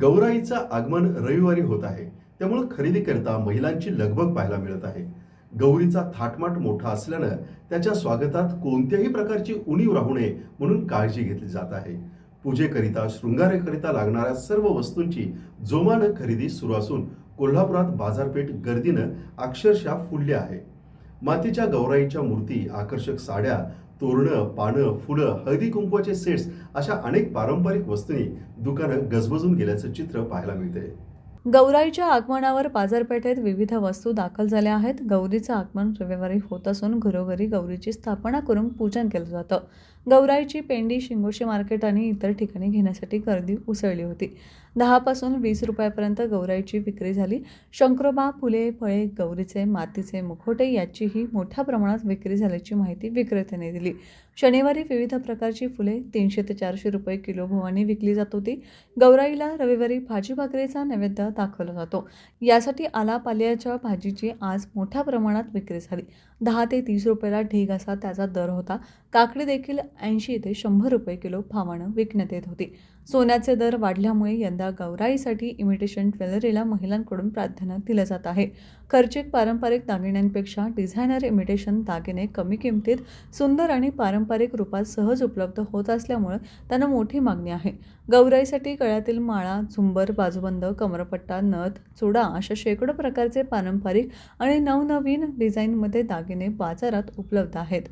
गौराईचं आगमन रविवारी होत आहे. त्यामुळे खरेदी करता महिलांची लगबग पाहायला मिळत आहे. गौरीचा थाटमाट मोठा असल्यानं त्याच्या स्वागतात कोणत्याही प्रकारची उणीव राहू नये म्हणून काळजी घेतली जात आहे. पूजेकरिता शृंगारेकरिता लागणाऱ्या सर्व वस्तूंची जोमानं खरेदी सुरू असून कोल्हापुरात बाजारपेठ गर्दीनं अक्षरशः फुलली आहे. मातीच्या गौराईच्या मूर्ती आकर्षक साड्या तोरणं पानं फुलं हळदी कुंकवाचे सेट्स अशा अनेक पारंपरिक वस्तूंनी दुकानं गजबजून गेल्याचं चित्र पाहायला मिळते गौराईच्या आगमनावर बाजारपेठेत विविध वस्तू दाखल झाल्या आहेत. गौरीचं आगमन रविवारी होत असून घरोघरी गौरीची स्थापना करून पूजन केलं जातं. गौराईची पेंडी शिंगोशी मार्केट आणि इतर ठिकाणी घेण्यासाठी गर्दी उसळली होती. दहापासून वीस रुपयापर्यंत गौराईची विक्री झाली. शंकरोबा फुले फळे गौरीचे मातीचे मुखोटे याचीही मोठ्या प्रमाणात विक्री झाल्याची माहिती विक्रेत्याने दिली. शनिवारी विविध प्रकारची फुले तीनशे ते चारशे रुपये किलो भवानी विकली जात होती. गौराईला रविवारी भाजी भाकरीचा नैवेद्य दाखवला जातो. यासाठी आलापाल्याच्या भाजीची आज मोठ्या प्रमाणात विक्री झाली. दहा ते तीस रुपयाला ढीग असा त्याचा दर होता. काकडी देखील ऐंशी ते शंभर रुपये किलो भावानं विकण्यात येत होती. सोन्याचे दर वाढल्यामुळे यंदा गौराईसाठी इमिटेशन ज्वेलरीला महिलांकडून प्राधान्य दिलं जात आहे. खर्चिक पारंपरिक दागिन्यांपेक्षा डिझायनर इमिटेशन दागिने कमी किमतीत सुंदर आणि पारंपरिक रूपात सहज उपलब्ध होत असल्यामुळे त्यांना मोठी मागणी आहे. गौराईसाठी गळ्यातील माळा झुंबर बाजूबंद कमरपट्टा नथ चुडा अशा शेकडो प्रकारचे पारंपरिक आणि नवनवीन डिझाईनमध्ये दागिने बाजारात उपलब्ध आहेत.